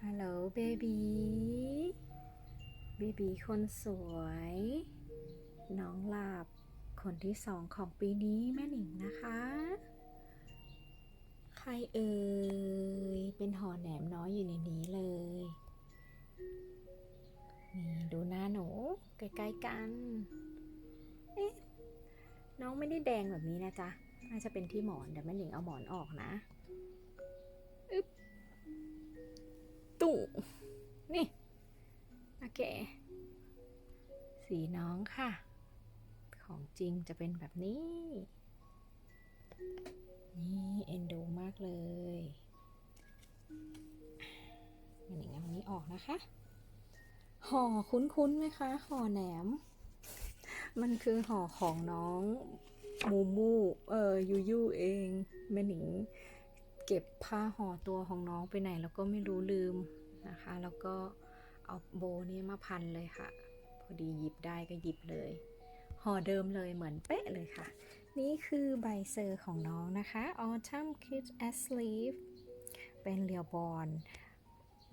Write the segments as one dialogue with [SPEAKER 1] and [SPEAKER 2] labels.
[SPEAKER 1] ฮัลโหลเบบีเบบีคนสวย น้องหลับ คนที่สองของปีนี้แม่หนิงนะคะ ใครเอ่ย เป็นหอแหนมน้อยอยู่ในนี้เลย นี่ดูหน้าหนูใกล้ๆกัน เอ๊ะ น้องไม่ได้แดงแบบนี้นะจ๊ะ น่าจะเป็นที่หมอนเดี๋ยวแม่หนิงเอาหมอนออกนะ อึ๊บ ตู่นี่โอเค สีน้องค่ะ ของจริงจะเป็นแบบนี้ นี่เอ็นดูมากเลยมันอย่างนี้นนี้ออกนะคะ ห่อคุ้นๆไหมคะ ห่อแหนม มันคือห่อของน้องมูมู เออยูยูเองแม่หนิง เก็บผ้าห่อตัวของน้องไปไหนแล้วก็ไม่รู้ลืมนะคะ แล้วก็เอาโบนี้มาพันเลยค่ะ พอดีหยิบได้ก็หยิบเลยห่อเดิมเลยเหมือนเป๊ะเลยค่ะ นี่คือใบเซอร์ของน้องนะคะ Autumn Kids as Sleeve เป็นเรียวบอล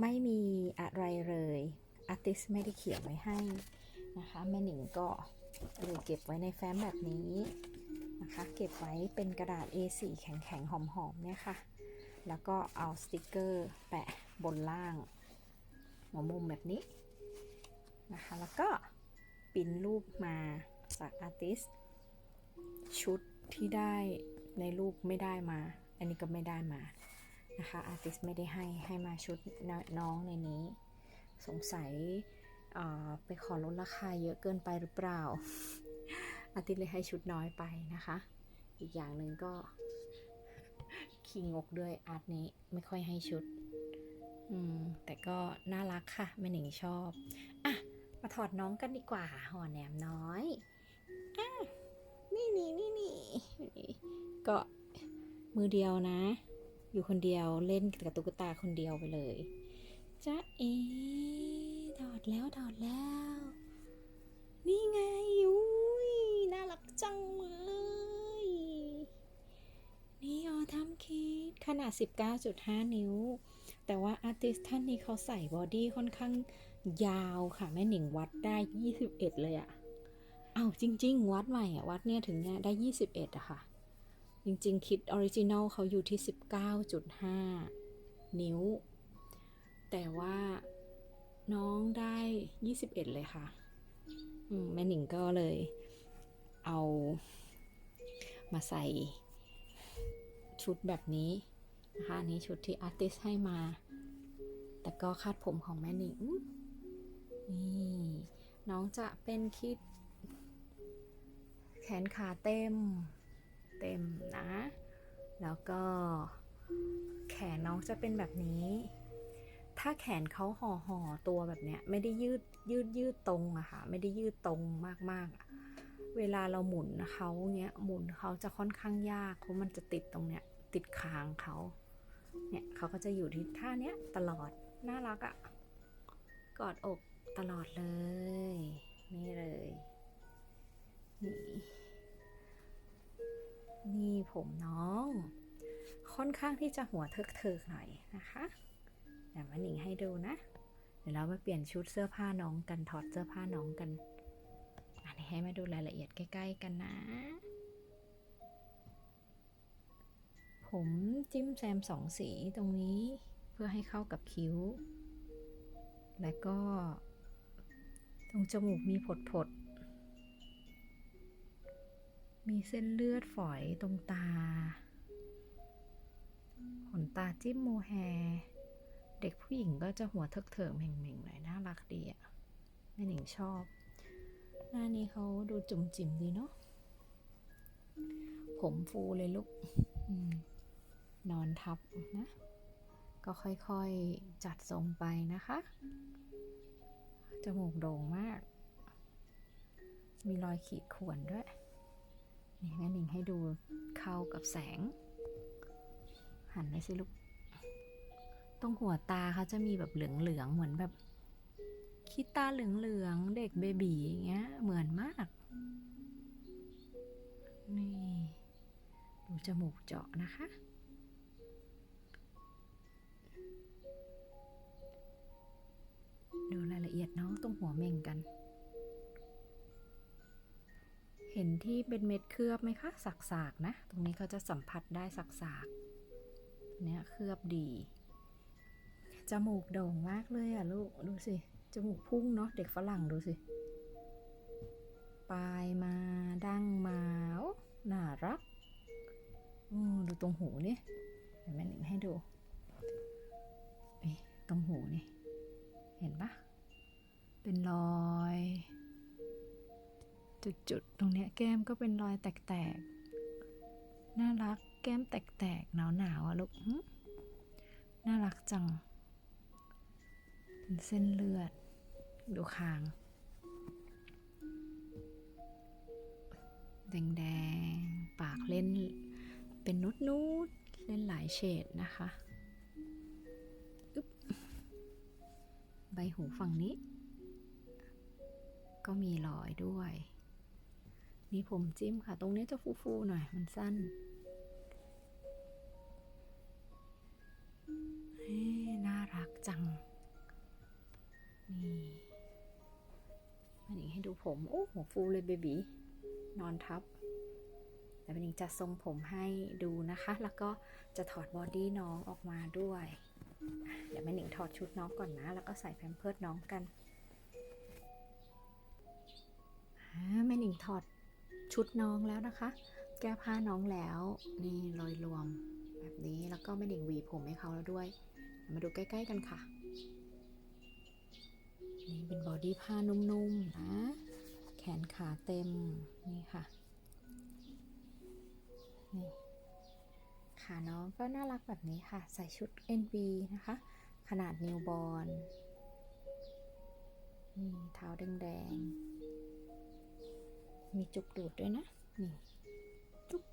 [SPEAKER 1] ไม่มีอะไรเลยอาร์ติสไม่ได้เขียนไว้ให้นะคะแม่หนิงก็เลยเก็บไว้ในแฟ้มแบบนี้นะคะ เก็บไว้เป็นกระดาษ A4 แข็งๆ หอมๆเนี่ยค่ะ แล้วก็เอาสติกเกอร์แปะบนล่าง หัวมุมแบบนี้นะคะ แล้วก็ปิ้นรูปมาจากอาร์ติสชุดที่ได้ในรูปไม่ได้มา อันนี้ก็ไม่ได้มานะคะอาร์ติสไม่ได้ให้ให้มาชุดน้องในนี้ สงสัยไปขอลดราคาเยอะเกินไปหรือเปล่าอาร์ติสเลยให้ชุดน้อยไปนะคะ อีกอย่างหนึ่งก็ ขี้งกด้วยอาร์ตนี้ไม่ค่อยให้ชุด อืม แต่ก็น่ารักค่ะแม่หนิงชอบ อะ มาถอดน้องกันดีกว่าห่อแหนมน้อยอะนี่นี่นี่นี่ก็มือเดียวนะ อยู่คนเดียวเล่นกับตุ๊กตาคนเดียวไปเลยจ้าเอถอดแล้วถอดแล้ว นี่ไงอุ้ยน่ารักจังเลย นี่ออทัมคิดขนาด 19.5 นิ้ว แต่ว่าอาร์ติสท่านนี้เขาใส่บอดี้ค่อนข้างยาวค่ะ แม่หนิงวัดได้ 21 เลยอะเอ้าจริง ๆ วัดใหม่อะวัดเนี่ยถึงเนี่ยได้ 21อะค่ะ จริง ๆ คิดออริจินอลเขาอยู่ที่ 19.5 นิ้ว แต่ว่าน้องได้ 21 เลยค่ะแม่หนิงก็เลยเอามาใส่ ชุดแบบนี้นะคะนี้ชุดที่อาร์ติสให้มา แต่ก็คาดผมของแม่หนิง นี่ น้องจะเป็นคิด แขนขาเต็ม เต็มนะ แล้วก็แขนน้องจะเป็นแบบนี้ ถ้าแขนเขาห่อห่อตัวแบบเนี้ย ไม่ได้ยืดยืดยืดตรงอะค่ะ ไม่ได้ยืดตรงมากๆอะ เวลาเราหมุนเขาเนี้ยหมุนเขาจะค่อนข้างยากเพราะมันจะติดตรงเนี้ยติดคางเขาเนี่ยเขาก็จะอยู่ที่ท่าเนี้ยตลอดน่ารักอะ่ะกอดอกตลอดเลย นี่เลยนี่นี่ผมน้อง ค่อนข้างที่จะหัวเทิกๆหน่อยนะคะเดี๋ยวมาหนิงให้ดูนะ เดี๋ยวเรามาเปลี่ยนชุดเสื้อผ้าน้องกันถอดเสื้อผ้าน้องกัน ให้มาดูรายละเอียดใกล้ ๆ กันนะ ผมจิ้มแซมสองสีตรงนี้เพื่อให้เข้ากับคิ้ว และก็ ตรงจมูกมีผดผดมีเส้นเลือดฝอยตรงตา ขนตาจิ้มโมแฮเด็กผู้หญิงก็จะหัวเถิกเถิมเหม่งๆหน่อยน่ารักดีอะแม่หนิงชอบ น้านี้เขาดูจุ่มจิ๋มดีเนาะ ผมฟูเลยลูกนอนทับนะ ก็ค่อยๆจัดทรงไปนะคะ จมูกโด่งมาก มีรอยขีดข่วนด้วย นี่แม่หนิงให้ดูเข้ากับแสง หันไปสิลูก ตรงหัวตาเขาจะมีแบบเหลืองๆ เหมือนแบบ คิดตาเหลืองๆ เด็กเบบีอย่างเงี้ย เหมือนมาก นี่ ดูจมูกเจาะนะคะ ดูรายละเอียดน้องตรงหัวเม่งกัน เห็นที่เป็นเม็ดเคลือบไหมคะสักๆ นะ ตรงนี้เขาจะสัมผัสได้สักๆ เนี่ยเคลือบดีจมูกโด่งมากเลยอะลูก ดูสิ จมูกพุ่งเนาะเด็กฝรั่งดูสิ ปลายมาดั้งมาโอ้น่ารักอืมดูตรงหูนี่แม่หนิงให้ดูนี่ตรงหูนี่ เห็นปะเป็นรอย จุดๆ ตรงเนี้ยแก้มก็เป็นรอยแตกๆ น่ารักแก้มแตกๆ หนาวๆอะลูกน่ารักจัง เป็นเส้นเลือด ดูคาง แดงๆ ปากเล่นเป็นนุดนูดเล่นหลายเฉดนะคะอึ๊บใบหูฝั่งนี้ ก็มีรอยด้วย นี่ผมจิ้มค่ะ ตรงนี้จะฟูๆหน่อย มันสั้นน่ารักจัง ดูผม โอ้หัวฟูเลยเบบีนอนทับแต่เป็นอีกจะทรงผมให้ดูนะคะ แล้วก็จะถอดบอดี้น้องออกมาด้วย เดี๋ยวแม่หนิงถอดชุดน้องก่อนนะ แล้วก็ใส่แพมเพิร์ดน้องกันอ่าแม่หนิงถอดชุดน้องแล้วนะคะ แก้ผ้าน้องแล้ว นี่รอยรวม แบบนี้ แล้วก็แม่หนิงหวีผมให้เขาแล้วด้วย มาดูใกล้ ๆ กันค่ะ นี่เป็นบอดี้ผ้านุ่มๆนะ แขนขาเต็ม นี่ค่ะ นี่ขาน้องก็น่ารักแบบนี้ค่ะ ใส่ชุด NV นะคะ ขนาดนิวบอลนี่เท้าแดงๆ มีจุกดูดด้วยนะ นี่จุก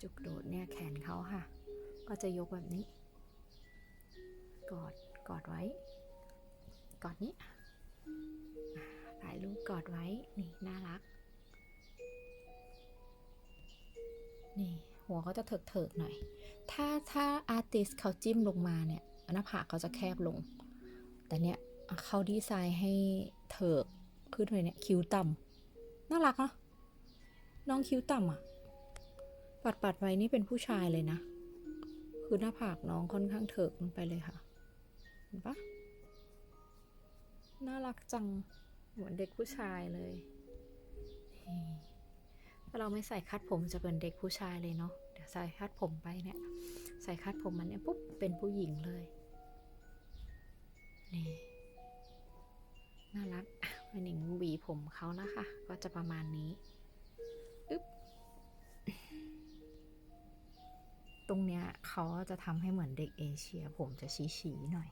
[SPEAKER 1] จุกดูดเนี่ยแขนเขาค่ะ ก็จะยกแบบนี้ กอด กอดไว้ กอดนี้ถ่ายรูปกอดไว้ นี่น่ารัก นี่หัวเขาจะเถิกเถกๆหน่อย ถ้าถ้าอาร์ติสเขาจิ้มลงมาเนี่ยหน้าผากเขาจะแคบลง แต่เนี่ยเขาดีไซน์ให้เถิกขึ้นไปเนี่ยคิ้วต่ำน่ารักอะน้องคิ้วต่ำอะปัดปัดไว้นี่เป็นผู้ชายเลยนะ คือหน้าผากน้องค่อนข้างเถิกลงไปเลยค่ะ เห็นปะน่ารักจัง เหมือนเด็กผู้ชายเลยถ้าเราไม่ใส่คัดผมจะเป็นเด็กผู้ชายเลยเนาะเดี๋ยวใส่คัดผมไปเนี่ย ใส่คัดผมมันเนี่ยปุ๊บเป็นผู้หญิงเลยนี่น่ารักอะวันหนิงหวีผมเขานะคะ ก็จะประมาณนี้อึ๊บตรงเนี้ยเขาจะทำให้เหมือนเด็กเอเชีย ผมจะชี้ๆหน่อย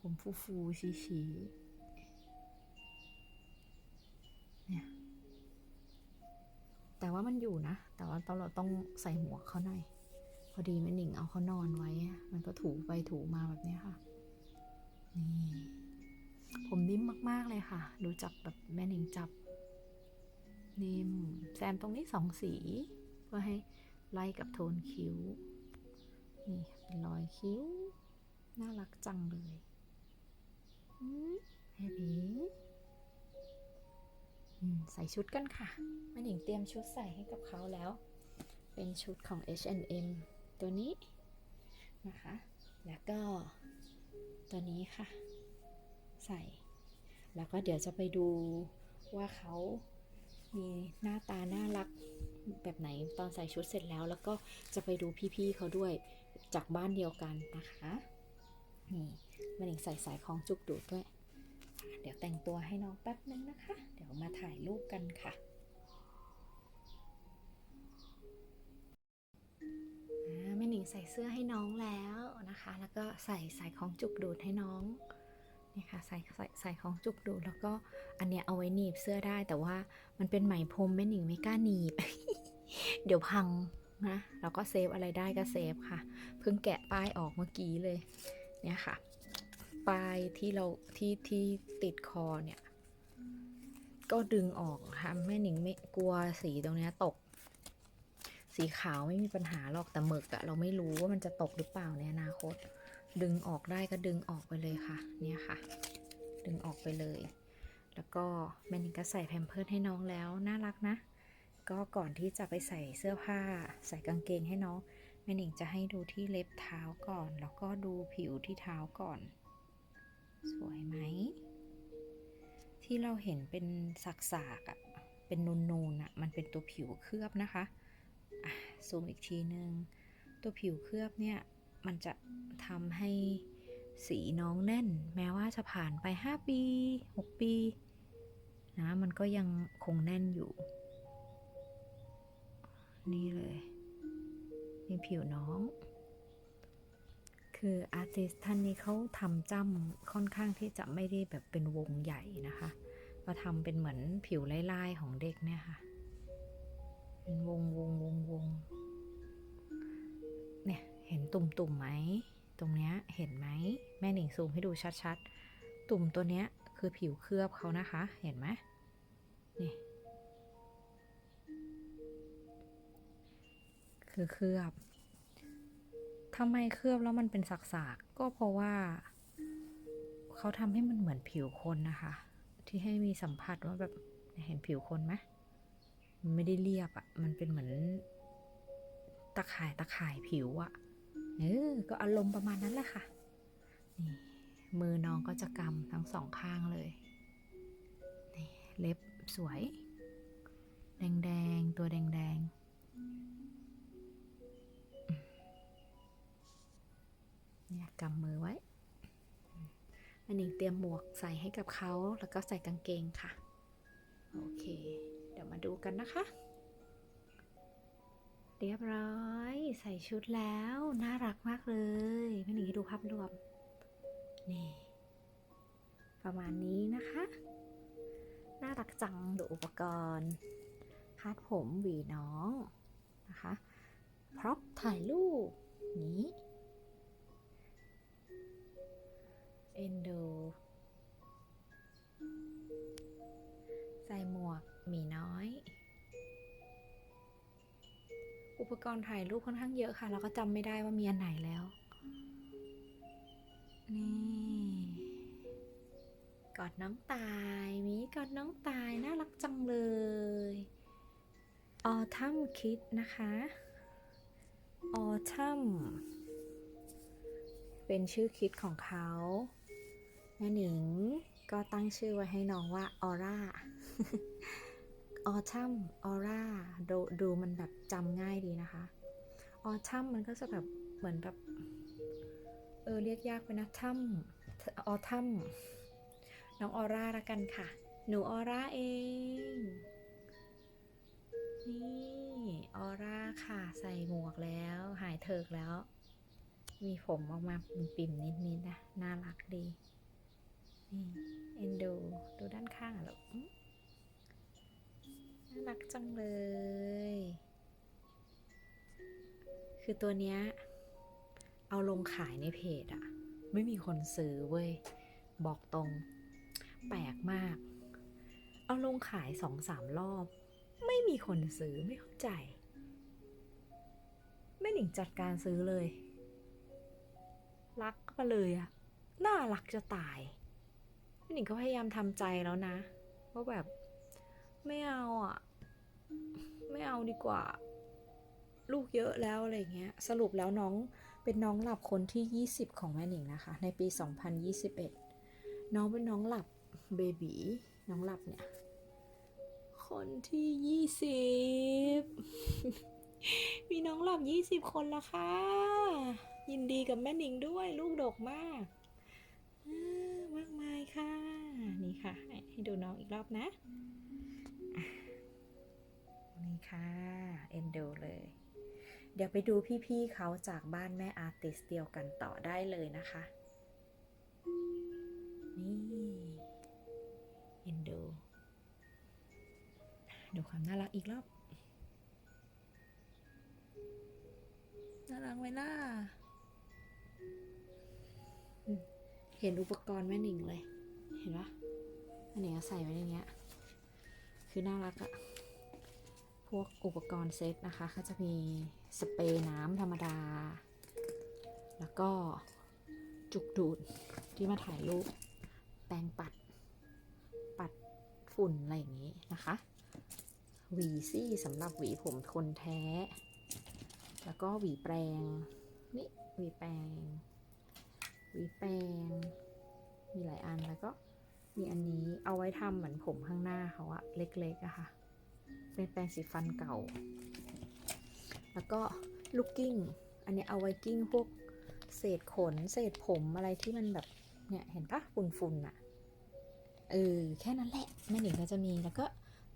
[SPEAKER 1] ผมฟูฟูๆชี้ๆเนี่ย แต่ว่ามันอยู่นะ แต่ว่าตอนเราต้องใส่หมวเขาหน่อย พอดีแม่หนิงเอาเขานอนไว้ มันก็ถูไปถูมาแบบนี้ค่ะ นี่ ผมนิ่มมากๆเลยค่ะ ดูจับแบบแม่หนิงจับ นิ่ม แซมตรงนี้สองสี เพื่อให้ไล่กับโทนคิ้ว นี่เป็นรอยคิ้ว น่ารักจังเลย อืมเบบีอืมใส่ชุดกันค่ะแม่หนิงเตรียมชุดใส่ให้กับเขาแล้ว เป็นชุดของ H&M ตัวนี้นะคะ แล้วก็ตัวนี้ค่ะ ใส่ แล้วก็เดี๋ยวจะไปดูว่าเขามีหน้าตาน่ารักแบบไหนตอนใส่ชุดเสร็จแล้ว แล้วก็จะไปดูพี่ๆเขาด้วยจากบ้านเดียวกันนะคะ นี่ แม่หนิงใส่สายคล้องจุกดูดด้วย เดี๋ยวแต่งตัวให้น้องแป๊บนึงนะคะ เดี๋ยวมาถ่ายรูปกันค่ะแม่หนิงใส่เสื้อให้น้องแล้วนะคะ แล้วก็ใส่สายคล้องจุกดูดให้น้องนี่ค่ะใส่ใส่ใส่คล้องจุกดูดแล้วก็อันเนี้ยเอาไว้หนีบเสื้อได้แต่ว่ามันเป็นไหมพรมแม่หนิงไม่กล้าหนีบ เดี๋ยวพังนะแล้วก็เซฟอะไรได้ก็เซฟค่ะ เพิ่งแกะป้ายออกเมื่อกี้เลยเนี่ยค่ะ ป้ายที่เราที่ที่ติดคอเนี่ย ก็ดึงออกค่ะแม่หนิงไม่กลัวสีตรงนี้ตก สีขาวไม่มีปัญหาหรอกแต่หมึกอะเราไม่รู้ว่ามันจะตกหรือเปล่าในอนาคต ดึงออกได้ก็ดึงออกไปเลยค่ะ เนี่ยค่ะ ดึงออกไปเลย แล้วก็แม่หนิงก็ใส่แพมเพิร์สให้น้องแล้วน่ารักนะ ก็ก่อนที่จะไปใส่เสื้อผ้า ใส่กางเกงให้น้องแม่หนิงจะให้ดูที่เล็บเท้าก่อน แล้วก็ดูผิวที่เท้าก่อน สวยไหม ที่เราเห็นเป็นสักๆอะ่ะ เป็นนูนๆอะ มันเป็นตัวผิวเคลือบนะคะอะซูมอีกทีนึง ตัวผิวเคลือบเนี่ย มันจะทำให้สีน้องแน่น แม้ว่าจะผ่านไป 5 ปี 6 ปีนะ มันก็ยังคงแน่นอยู่ นี่เลย นี่ผิวน้อง คืออาร์ติสท่านนี้เขาทำจ้ำค่อนข้างที่จะไม่ได้แบบเป็นวงใหญ่นะคะมาทำเป็นเหมือนผิวลายๆของเด็กเนี่ยค่ะ เป็นวงวงวงวง เนี่ยเห็นตุ่มตุ่มๆไหม ตรงเนี้ยเห็นไหม แม่หนิงซูมให้ดูชัดๆ ตุ่มตัวเนี้ยคือผิวเคลือบเขานะคะ เห็นไหมนี่คือเคลือบ ทำไมเคลือบแล้วมันเป็นสักๆกก็เพราะว่า เขาทำให้มันเหมือนผิวคนนะคะ ที่ให้มีสัมผัสว่าแบบเห็นผิวคนไหมมันไม่ได้เรียบอะ่ะ มันเป็นเหมือนตะข่ายตะข่ายผิวอะ่ะเออก็อารมณ์ประมาณนั้นแหละค่ะ นี่มือน้องก็จะกำทั้งสองข้างเลยนี่เล็บสวย แดงๆ ตัวแดงๆ กำมือไว้ อันนี้เตรียมหมวกใส่ให้กับเขาแล้วก็ใส่กางเกงค่ะ โอเค เดี๋ยวมาดูกันนะคะ เรียบร้อย ใส่ชุดแล้ว น่ารักมากเลยแม่หนิงให้ดูภาพรวม นี่ ประมาณนี้นะคะ น่ารักจังดูอุปกรณ์คาดผมหวีน้องนะคะ พร็อพถ่ายรูปนี้ เอ็นดูใส่หมวกหมีน้อย อุปกรณ์ถ่ายรูปค่อนข้างเยอะค่ะ แล้วก็จำไม่ได้ว่ามีอันไหนแล้ว นี่กอดน้องตายมีกอดน้องตาย น่ารักจังเลยออทัมคิดนะคะออทัมเป็นชื่อคิดของเขา แม่หนิงก็ตั้งชื่อไว้ให้น้องว่าออร่าออทัมออร่าดูดูมันแบบจำง่ายดีนะคะ ออทัมมันก็จะแบบเหมือนแบบเออเรียกยากไปนะทัมออทัมน้องออร่าละกันค่ะ หนูออร่าเอง นี่ออร่าค่ะ ใส่หมวกแล้ว หายเถิกแล้ว มีผมออกมาปิ่มๆนิดๆนะ น่ารักดี นี่เอ็นดู ดูด้านข้างอะลูกอื้อน่ารักจังเลย คือตัวเนี้ย เอาลงขายในเพจอะไม่มีคนซื้อเว้ย บอกตรง แปลกมาก เอาลงขายสองสามรอบ ไม่มีคนซื้อไม่เข้าใจแม่หนิงจัดการซื้อเลย รักมาเลยอะน่ารักจะตาย หนิงก็พยายามทำใจแล้วนะว่าแบบไม่เอาอะไม่เอาดีกว่า ลูกเยอะแล้วอะไรเงี้ย สรุปแล้วน้องเป็นน้องหลับคนที่ 20 ของแม่หนิงนะคะ ในปี 2021 น้องเป็นน้องหลับเบบีน้องหลับเนี่ย คนที่ 20 มีน้องหลับ 20 คนละค่ะ ยินดีกับแม่หนิงด้วยลูกดกมากอ่ามากมายค่ะ นี่ ค่ะ ให้ดูน้องอีกรอบนะนี่ค่ะ เอ็นดูเลย เดี๋ยวไปดูพี่ๆเขาจากบ้านแม่อาร์ติสเดียวกันต่อได้เลยนะคะ นี่เอ็นดู ดูความน่ารักอีกรอบ น่ารักไหมล่ะเห็นอุปกรณ์แม่หนิงเลย เห็นปะ แม่หนิงเอใส่ไว้ในเนี้ย คือน่ารักอะพวกอุปกรณ์เซตนะคะเขาจะมีสเปรย์น้ำธรรมดา แล้วก็จุกดูดที่มาถ่ายรูปแปรงปัด ปัดฝุ่นอะไรอย่างนี้นะคะหวีซี่สำหรับหวีผมคนแท้ แล้วก็หวีแปรงนี่หวีแปรงหวีแปรงมีหลายอันแล้วก็ มีอันนี้เอาไว้ทำเหมือนผมข้างหน้าเขาอะเล็กๆอะค่ะ เป็นแปรงสีฟันเก่า แล้วก็ลูกกิ้ง อันนี้เอาไว้กิ้งพวกเศษขน เศษผมอะไรที่มันแบบเนี่ยเห็นปะฝุ่นๆอะเออแค่นั้นแหละแม่หนิงก็จะมีแล้วก็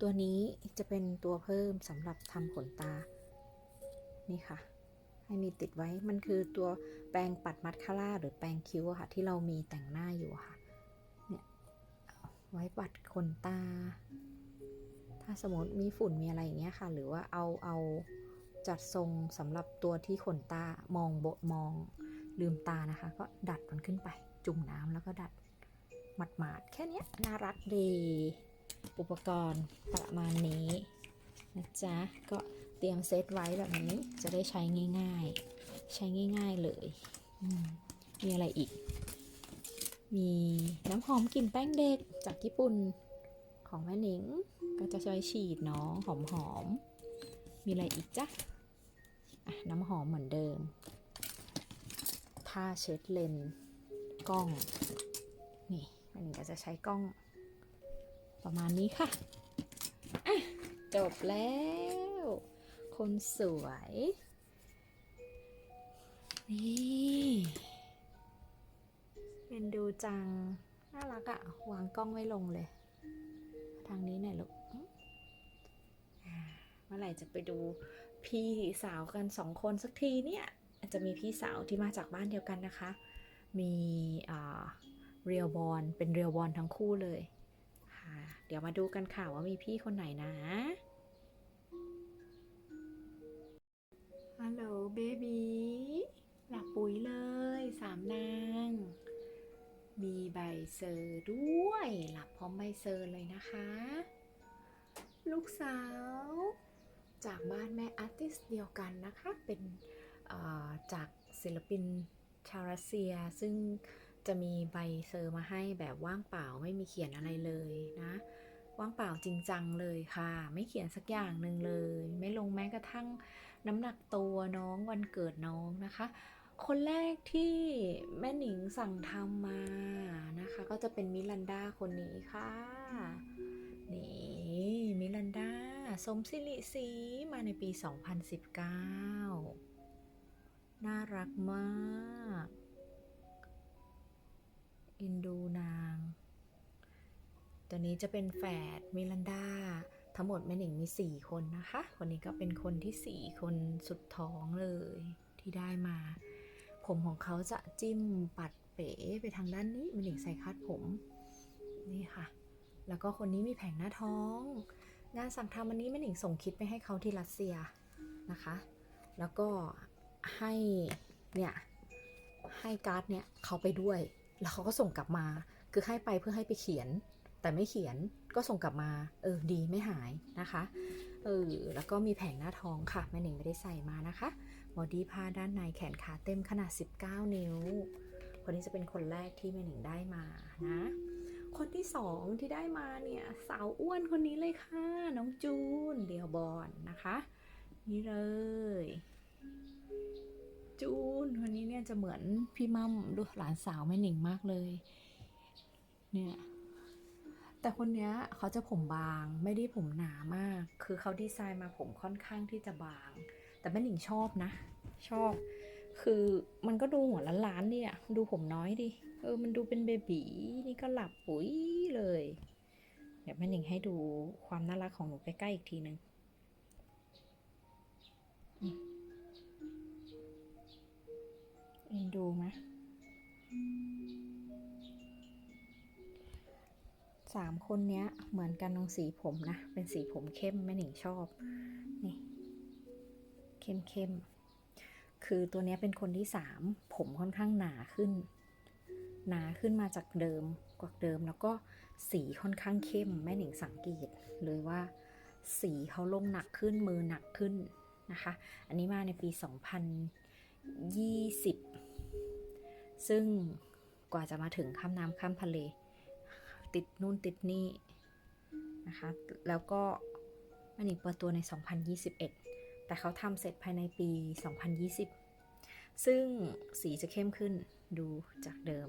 [SPEAKER 1] ตัวนี้จะเป็นตัวเพิ่มสำหรับทำขนตา นี่ค่ะ ให้มีติดไว้มันคือตัวแปรงปัดมัสคาร่าหรือแปรงคิ้วค่ะ ที่เรามีแต่งหน้าอยู่ค่ะ ไว้ปัดขนตา ถ้าสมมติมีฝุ่นมีอะไรอย่างเงี้ยค่ะ หรือว่าเอาเอาจัดทรงสำหรับตัวที่ขนตามองโบมองลืมตานะคะ ก็ดัดมันขึ้นไป จุ่มน้ำแล้วก็ดัดหมาดหมาดๆแค่นี้น่ารักดี อุปกรณ์ประมาณนี้นะจ๊ะ ก็เตรียมเซตไว้แบบนี้จะได้ใช้ง่ายๆ ใช้ง่ายๆเลยมมีอะไรอีก มีน้ำหอมกลิ่นแป้งเด็กจากญี่ปุ่นของแม่หนิง ก็จะใช้ฉีดน้องหอมหอมๆมีอะไรอีกจ๊ะะน้ำหอมเหมือนเดิมผ้าเช็ดเลนกล้อง นี่แม่หนิงก็จะใช้กล้อง ประมาณนี้ค่ะอะจบแล้ว คนสวย นี่ เป็นดูจัง น่ารักอะวางกล้องไว้ลงเลย ทางนี้หน่อยลูกเมื่อไหร่จะไปดูพี่สาวกันสองคนสักทีเนี่ยจะมีพี่สาวที่มาจากบ้านเดียวกันนะคะ มีเรียลบอลเป็นเรียลบอลทั้งคู่เลยค่ะเดี๋ยวมาดูกันค่ะว่ามีพี่คนไหนนะฮัลโหลเบบีหลับปุ๋ยเลยสามนาง มีใบเซอร์ด้วยหลับพร้อมใบเซอร์เลยนะคะ ลูกสาว จากบ้านแม่อาร์ติสเดียวกันนะคะ เป็นจากศิลปินชาวรัสเซีย ซึ่งจะมีใบเซอร์มาให้แบบว่างเปล่าไม่มีเขียนอะไรเลยนะ ว่างเปล่าจริงจังเลยค่ะ ไม่เขียนสักอย่างหนึ่งเลย ไม่ลงแม้กระทั่งน้ำหนักตัวน้องวันเกิดน้องนะคะ คนแรกที่แม่หนิงสั่งทำมานะคะ ก็จะเป็นมิลันดาคนนี้ค่ะ นี่มิลันดาสมศิริศรีมาในปี 2019 น่ารักมากเอินดูนาง ตัวนี้จะเป็นแฝดมิลันดาทั้งหมดแม่หนิงมี 4 คนนะคะ คนนี้ก็เป็นคนที่ 4 คนสุดท้องเลยที่ได้มา ผมของเขาจะจิ้มปัดเป๋ไปทางด้านนี้แม่หนิงใส่คาดผม นี่ค่ะ แล้วก็คนนี้มีแผงหน้าท้อง งานสั่งทำอันนี้แม่หนิงส่งคิดไปให้เขาที่รัสเซียนะคะ แล้วก็ให้เนี่ยให้การ์ดเนี่ยเขาไปด้วย แล้วเขาก็ส่งกลับมา คือให้ไปเพื่อให้ไปเขียน แต่ไม่เขียนก็ส่งกลับมา เออดีไม่หายนะคะ เออแล้วก็มีแผงหน้าท้องค่ะแม่หนิงไม่ได้ใส่มานะคะ บอดี้ผ้าด้านในแขนขาเต็มขนาด 19 นิ้ว คนนี้จะเป็นคนแรกที่แม่หนิงได้มานะ คนที่สองที่ได้มาเนี่ยสาวอ้วนคนนี้เลยค่ะ น้องจูนเดียวบอลนะคะ นี่เลย จูนคนนี้เนี่ยจะเหมือนพี่มั่มดูหลานสาวแม่หนิงมากเลย เนี่ยแต่คนเนี้ยเขาจะผมบางไม่ได้ผมหนามาก คือเขาดีไซน์มาผมค่อนข้างที่จะบาง แต่แม่หนิงชอบนะ ชอบ คือมันก็ดูหัวล้านๆเนี่ยดูผมน้อยดิ เออ มันดูเป็นเบบีนี่ก็หลับปุ๋ยเลย เดี๋ยวแม่หนิงให้ดูความน่ารักของหนูใกล้ๆอีกทีหนึ่งเอ็นดูไหมสามคนเนี้ยเหมือนกันตรงสีผมนะ เป็นสีผมเข้มแม่หนิงชอบ นี่ เข้มๆ คือตัวนี้เป็นคนที่สามผมค่อนข้างหนาขึ้น หนาขึ้นมาจากเดิมกว่าเดิมแล้วก็สีค่อนข้างเข้มแม่หนิงสังเกตเลยว่า สีเขาลงหนักขึ้นมือหนักขึ้นนะคะ อันนี้มาในปี 2020 ซึ่งกว่าจะมาถึงข้ามน้ำข้ามทะเล ติดนู่นติดนี่นะคะ แล้วก็มันอีกเปิดตัวใน 2021 แต่เขาทำเสร็จภายในปี 2020 ซึ่งสีจะเข้มขึ้นดูจากเดิม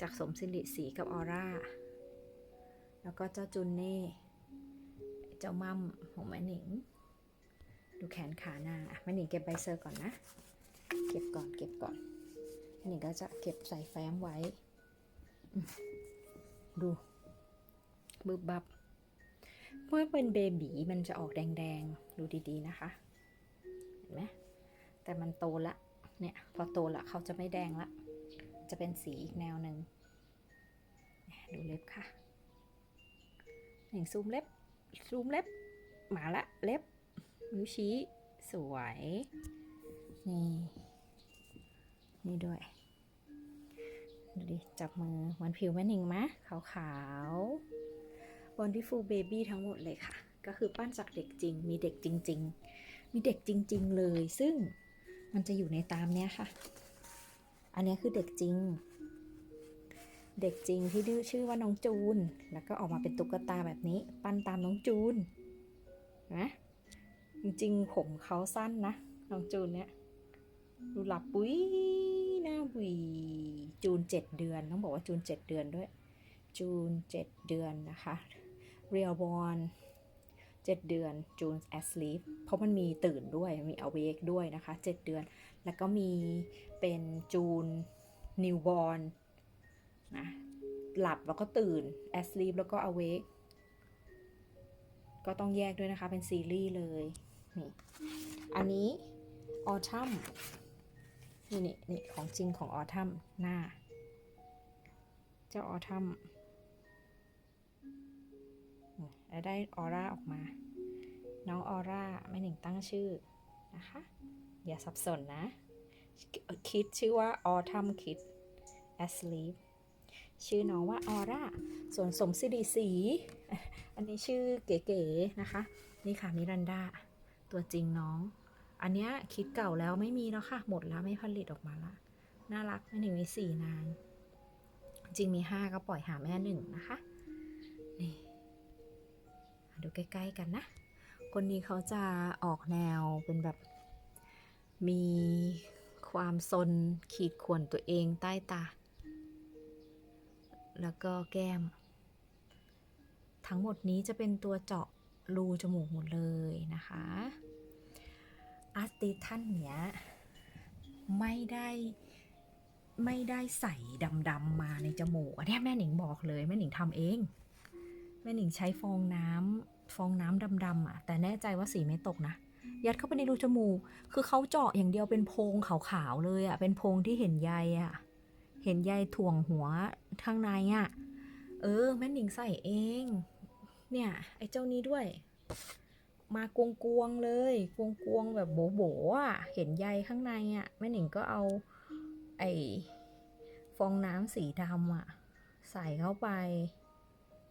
[SPEAKER 1] จากสมสิริสีกับออร่า แล้วก็เจ้าจุนเน่ เจ้ามั่มของแม่หนิง ดูแขนขานางอะแม่หนิงเก็บใบเซอร์ก่อนนะ เก็บก่อนเก็บก่อนแม่หนิงก็จะเก็บใส่แฟ้มไว้ ดูบึบบับ เมื่อเป็นเบบีมันจะออกแดงๆ ดูดีๆนะคะ เห็นไหมแต่มันโตละ เนี่ย พอโตละเขาจะไม่แดงละ จะเป็นสีอีกแนวหนึ่ง ดูเล็บค่ะหนึ่งซูมเล็บ ซูมเล็บ มาละ เล็บนิ้วชี้ สวย นี่ นี่ด้วย ดูดิ จับมือเหมือนผิวแม่นิงมะขาวๆ Wonderful Baby ทั้งหมดเลยค่ะ ก็คือปั้นจากเด็กจริง มีเด็กจริง ๆ มีเด็กจริง ๆ เลย ซึ่งมันจะอยู่ในตามเนี้ยค่ะ อันเนี้ยคือเด็กจริง เด็กจริงที่ชื่อว่าน้องจูน แล้วก็ออกมาเป็นตุ๊กตาแบบนี้ ปั้นตามน้องจูนนะจริงๆผมเขาสั้นนะน้องจูนเนี่ยดูหลับปุ้ยหน้าบุยจูนเจ็ดเดือน ต้องบอกว่าจูนเจ็ดเดือนด้วย จูนเจ็ดเดือนนะคะ เรียลบอลเจ็ดเดือนจูนแอสลีฟเพราะมันมีตื่นด้วยมีอเวกด้วยนะคะเจ็ดเดือน แล้วก็มีเป็นจูนนิวบอลนะหลับแล้วก็ตื่นแอสลีฟแล้วก็อเวกก็ต้องแยกด้วยนะคะ เป็นซีรีส์เลยนี่อันนี้ออทัมนี่นี่นี่ของจริงของออทัมหน้า เจ้าออทัม แล้วได้ออร่าออกมา น้องออร่าแม่หนิงตั้งชื่อนะคะ อย่าสับสนนะ คิดชื่อว่าออทัมคิดแอสลีฟชื่อน้องว่าออร่า ส่วนสมศิริสี อันนี้ชื่อเก๋ๆนะคะ นี่ค่ะมิรันดา ตัวจริงน้อง อันเนี้ยคิดเก่าแล้วไม่มีแล้วค่ะ หมดแล้วไม่ผลิตออกมาละ น่ารักไม่ถึงมีสี่นาง จริงมีห้าก็ปล่อยหาแม่หนึ่งนะคะ ดูใกล้ ๆ กันนะ คนนี้เขาจะออกแนวเป็นแบบมีความซนขีดข่วนตัวเองใต้ตา แล้วก็แก้ม ทั้งหมดนี้จะเป็นตัวเจาะรูจมูกหมดเลยนะคะอาร์ติท่านเนี้ยไม่ได้ไม่ได้ใส่ดำๆมาในจมูกอันเนี้ยแม่หนิงบอกเลย แม่หนิงทำเอง แม่หนิงใช้ฟองน้ำฟองน้ำดำๆอะ แต่แน่ใจว่าสีไม่ตกนะ ยัดเข้าไปในรูจมูก คือเขาเจาะอย่างเดียวเป็นโพรงขาวๆเลยอะ เป็นโพรงที่เห็นใยอะ เห็นใยถ่วงหัวข้างในอะ เออ แม่หนิงใส่เอง เนี่ย ไอ้เจ้านี้ด้วย มากวงกวงๆเลย กวงกวงๆแบบโบโบๆอะ เห็นใยข้างในอะ แม่หนิงก็เอา ไอ้ฟองน้ำสีดำอะ ใส่เข้าไป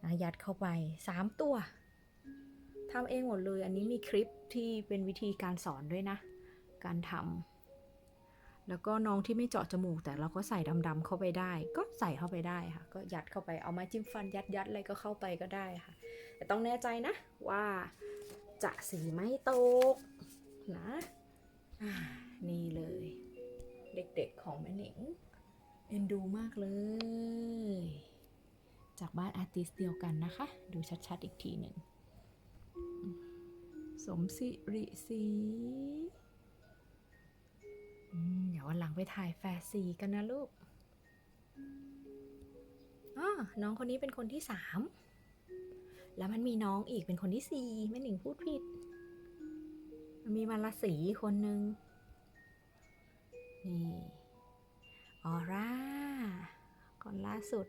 [SPEAKER 1] นะยัดเข้าไปสามตัวทำเองหมดเลย อันนี้มีคลิปที่เป็นวิธีการสอนด้วยนะ การทำแล้วก็น้องที่ไม่เจาะจมูก แต่เราก็ใส่ดำๆเข้าไปได้ ก็ใส่เข้าไปได้ค่ะ ก็ยัดเข้าไปเอาไม้จิ้มฟันยัดยัดๆอะไรก็เข้าไปก็ได้ค่ะ แต่ต้องแน่ใจนะว่าจะสีไม่ตกนะนี่เลย เด็กๆของแม่หนิงเอ็นดูมากเลย จากบ้านอาร์ติสเดียวกันนะคะ ดูชัดๆอีกทีหนึ่ง สมสิริสีอืมเดี๋ยววันหลังไปถ่ายแฟร์ซีกันนะลูกอ๋อน้องคนนี้เป็นคนที่สามแล้วมันมีน้องอีกเป็นคนที่สี่แม่หนิงพูดผิด มันมีมาลสีคนหนึ่งนี่ออร่าก่อนล่าสุด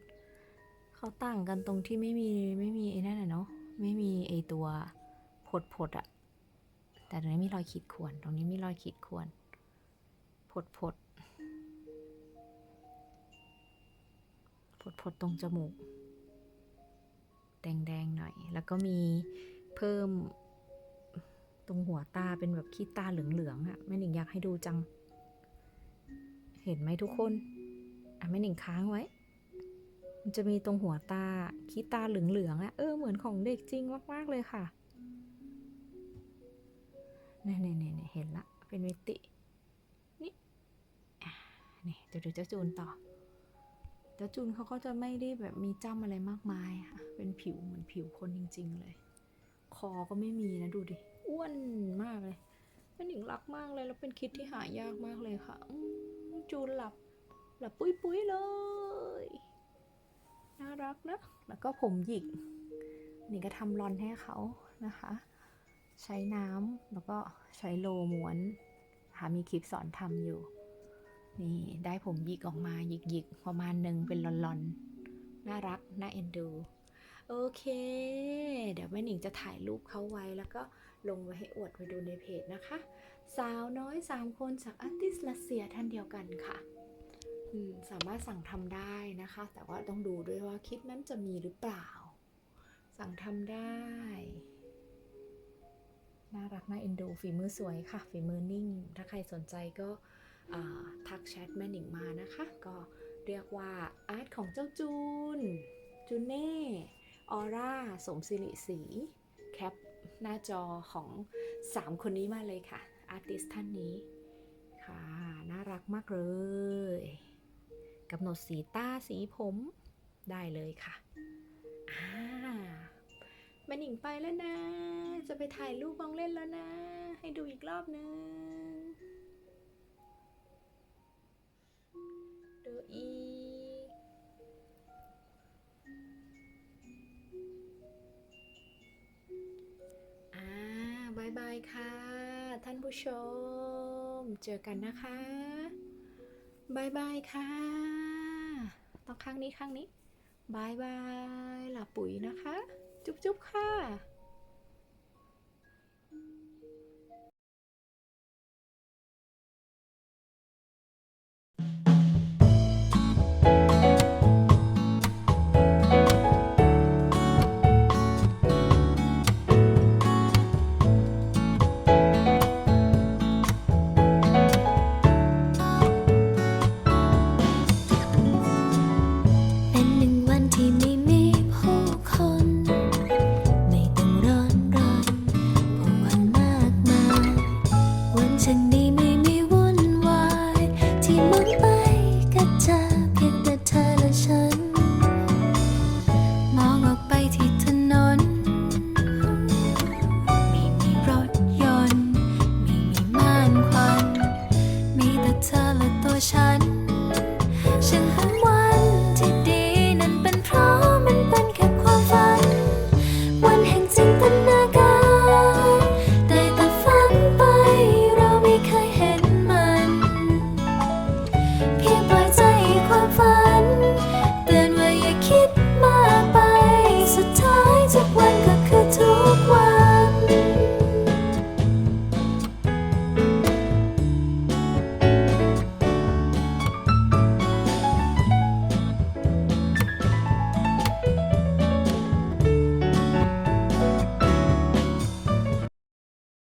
[SPEAKER 1] เขาต่างกันตรงที่ไม่มีไม่มีไอ้นั่นน่ะเนาะไม่มีไอ้ตัวผดผดอะแต่ตรงนี้มีรอยขีดข่วน ตรงนี้มีรอยขีดข่วนผดผดผดผดตรงจมูก แดงๆหน่อย แล้วก็มีเพิ่มตรงหัวตาเป็นแบบขี้ตาเหลืองๆอะแม่หนิงอยากให้ดูจัง เห็นไหมทุกคน อะแม่หนิงค้างไว้ มันจะมีตรงหัวตาคีตาเหลืองๆอะเออเหมือนของเด็กจริงมาก ๆ เลยค่ะเนี่ยเนี่ยเนี่ยเห็นละ เป็นมิติ นี่นี่เดี๋ยวดูเจ้าจูนต่อ เจ้าจูนเขาก็จะไม่ได้แบบมีจ้ำอะไรมากมายค่ะ เป็นผิวเหมือนผิวคนจริง ๆ เลย คอก็ไม่มีนะดูดิ อ้วนมากเลยแม่หนิงรักมากเลย แล้วเป็นคิดที่หายากมากเลยค่ะจูนหลับ หลับปุ้ยปุ้ยๆเลย น่ารักนะ แล้วก็ผมหยิก นี่ก็ทำรอนให้เขานะคะ ใช้น้ำแล้วก็ใช้โลม้วนหามีคลิปสอนทำอยู่ นี่ได้ผมหยิกออกมาหยิกหยิกๆประมาณหนึ่งเป็นลอนๆน่ารัก น่าเอ็นดู โอเค เดี๋ยวแม่หนิงจะถ่ายรูปเขาไว้แล้วก็ลงไว้ให้อวดไปดูในเพจนะคะ สาวน้อย 3 คนจากอาร์ติสรัสเซียท่านเดียวกันค่ะ สามารถสั่งทำได้นะคะ แต่ว่าต้องดูด้วยว่าคลิปนั้นจะมีหรือเปล่า สั่งทำได้ น่ารักน่าเอ็นดูฝีมือสวยค่ะ ฝีมือนิ่ง ถ้าใครสนใจก็ทักแชทแม่หนิงมานะคะ ก็เรียกว่าอาร์ตของเจ้าจูน จูเน่ออร่า สมศิริศรีแคปหน้าจอของ 3 คนนี้มาเลยค่ะ อาร์ติสท่านนี้ค่ะ น่ารักมากเลย กำหนดสีตาสีผมได้เลยค่ะอ่าแม่หนิงไปแล้วนะ จะไปถ่ายรูปมองเล่นแล้วนะ ให้ดูอีกรอบนึงดูอีอ่าบายบายค่ะ ท่านผู้ชม เจอกันนะคะบายบายค่ะ ข้างนี้ข้างนี้บายบายหลับปุ๋ยนะคะ จุ๊บจุ๊บค่ะ